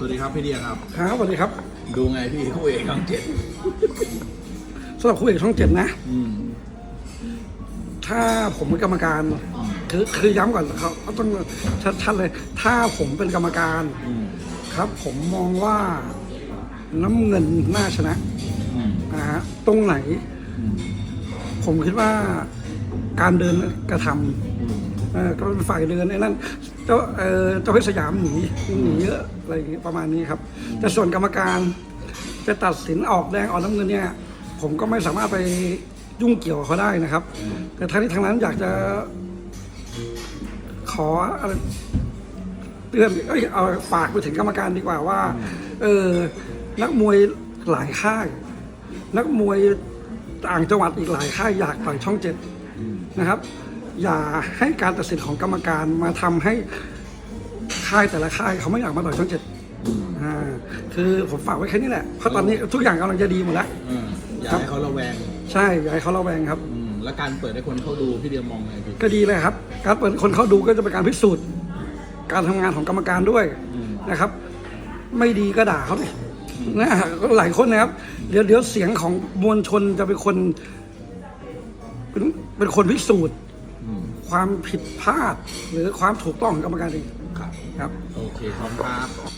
สวัสดีครับพี่เดียครับ ครับสวัสดีครับ ดูไงพี่คู่เอกช่องเจ็ดสำหรับคู่เอกช่องเจ็ดนะ อืมถ้าผมเป็นกรรมการ คือคือย้ำก่อนเขาเขาต้องชัดๆเลย ถ้าผมเป็นกรรมการ อืมครับ ผมมองว่าน้ำเงินน่าชนะอืมนะฮะตรงไหน อืมผมคิดว่าการเดินกระทอืมำเอ่อ ก็เป็นฝ่ายเดินไอ้นั่นเจ้าเออเจ้าเพชรสยามหนีหนีเยอะอะไรอย่างเงี้ยประมาณนี้ครับ แต่ส่วนกรรมการจะตัดสินออกแดงออกน้ำเงินเนี่ย ผมก็ไม่สามารถไปยุ่งเกี่ยวเขาได้นะครับ แต่ทั้งนี้ทั้งนั้นอยากจะขออะไรเตือนเอ้ยเอาฝากไปถึงกรรมการดีกว่าว่า เออ นักมวยหลายค่าย นักมวยต่างจังหวัดอีกหลายค่ายอยากต่อยช่องเจ็ดนะครับ อย่าให้การตัดสินของกรรมการมาทำให้ค่ายแต่ละค่ายเขาไม่อยากมาต่อยช่องเจ็ดอืมอ่าคือผมฝากไว้แค่นี้แหละเพราะตอนนี้ทุกอย่างกำลังจะดีหมดแล้วอืมอยากให้เขาระแวงใช่อยากให้เขาระแวงครับ อืมแล้วการเปิดให้คนเข้าดูพี่เดียมองไงพี่ก็ดีเลยครับ การเปิดคนเขาดูก็จะเป็นการพิสูจน์ การทำงานของกรรมการด้วยอืมนะครับ ไม่ดีก็ด่าเขาเลยนะหลายคนนะครับ เดี๋ยวเดี๋ยวเสียงของมวลชนจะเป็นคน เป็นเป็นคนพิสูจน์อืม ความผิดพลาดหรือความถูกต้องของกรรมการเองครับครับโอเคขอบคุณครับ